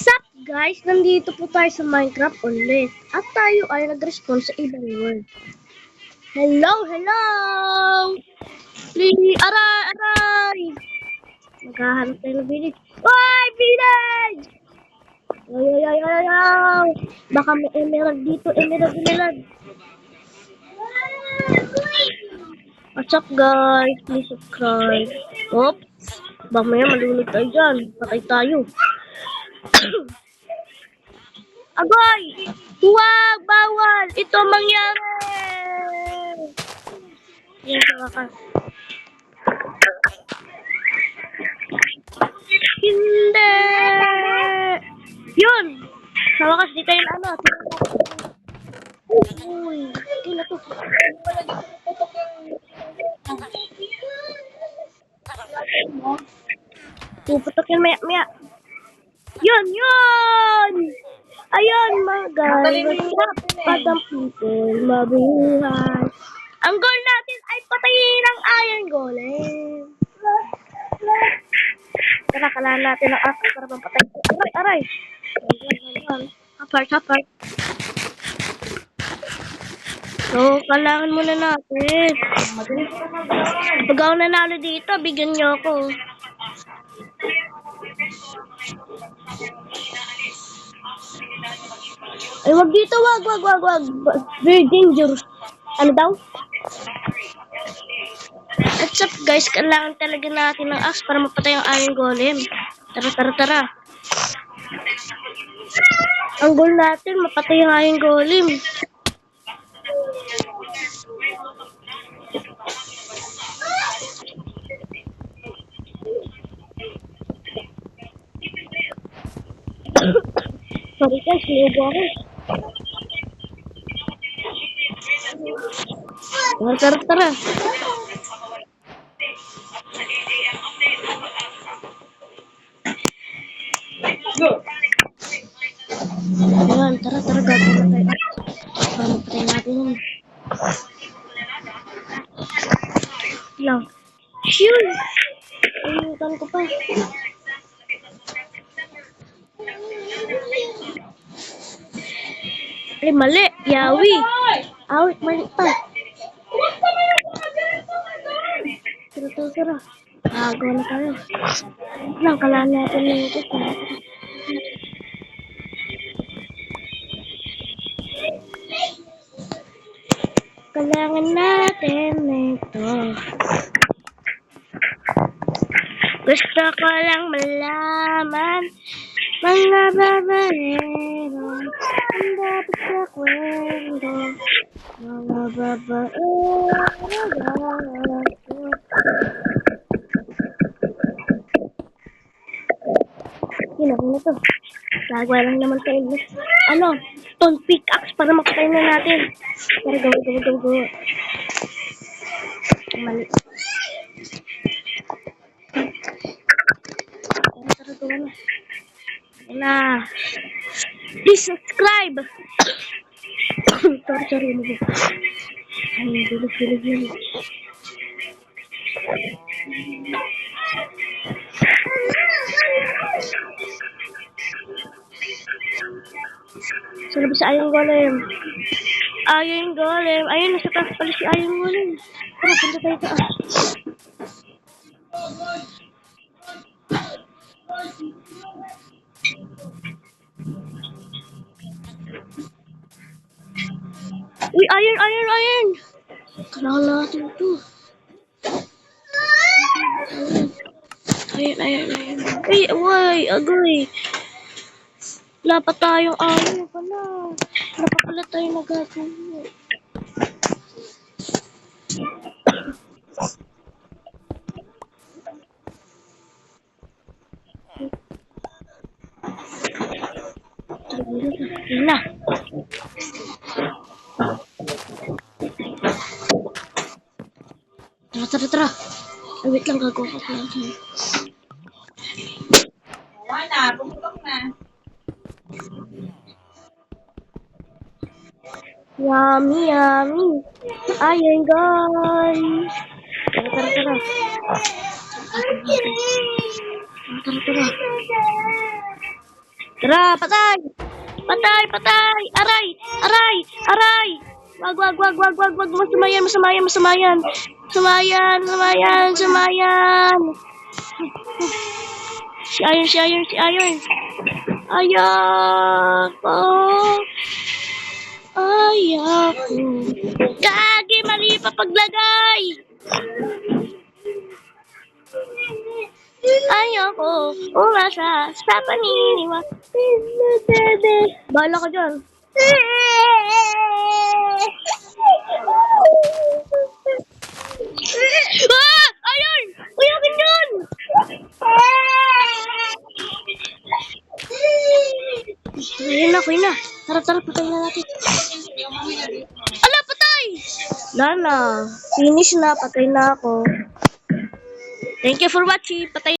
Sup guys, nandito po tayo sa Minecraft ulit. At tayo ay nag-respond sa ibang world. Hello, hello! Please, aray, aray! Maghahanap tayo ng village. Oy, village! Ay, ay, ay, ay, ay! Baka may emerald dito, emerald, emerald. What's up guys? Please subscribe. Oops! Baka maya malulog tayo dyan. Patay tayo. Agoy! Huwag! Bawal! Ito mangyari! Yan sa wakas. Hindi! Yun! Sa wakas, di tayo ano. Uy! Hindi na to. Puputok yun maya, maya. Yun, yun! Ayun, mga guys. Padang people, mabuhay. Ang goal natin ay patayin ang iron golem. Tara, kailangan natin ang axe para mapatay. Aray, aray. Apart, apart. So, kailangan muna natin. Pag ako nanalo dito, bigyan niyo ako. Ay, wag dito, wag, wag, wag, wag. Very dangerous. Ano daw? What's up, guys? Kailangan talaga natin ng axe para mapatay ang iron golem. Tara, tara, tara. Ang goal natin, mapatay ang iron golem. Sorry guys, sinubo ako. Tara, tara, tara. Ayan, tara, tara, gagawin na tayo. Para mapatay natin yun. Lang. Shoot! Ayutan ko pa. Ay, mali. Yawi. Awit, mali pa. Tara, tara, tara. Agaw na tayo. Lang, kailangan natin yung ito. Kailangan natin ito. Gusto ko lang malaman mga babaero ang dapat sa kwento mga babaero Hinako na to. Lagwa lang naman English. Ano? Stone pickaxe para makatay na natin. Pero gawa, gawa, gawa, gawa. Mali. Tara, gawa na. Ayan na. Please subscribe. sorry, sorry. Ano ba? Ay, dulos, dulos yun. Sa labas sa Iron Golem. Iron Golem. Ayun, nasa taas pala si Iron Golem. Tara, punta tayo taas. Iron, iron, iron! Kailangan natin ito. Ayun, ayun, ayun. Ay, away, agoy. Wala pa tayong iron pala. Wala pa pala tayong nagagawin. Yun na. Tara, tara. Ay, wait lang, gagawa ko lang. Wala, bumutok na. Yummy, yummy. Ayun, guys. Tara, tara. Tara, tara, tara. Tara, patay! Patay, patay! Aray! Aray! Aray! Wag, wag, wag, wag, wag, wag, masamayan, masamayan, masamayan. Samayan, samayan, samayan. Si Iron, si Iron, si Iron. Ayako. Ayako. Gagi, mali pa paglagay. Ayoko. Umasa sa paniniwa. Bahala ka dyan. ah! Ayun! Uy, akin yun! Na, kuya na. Tara, tara, patay na natin. Ala, patay! Lana, finish na, patay na ako. Thank you for watching. Patay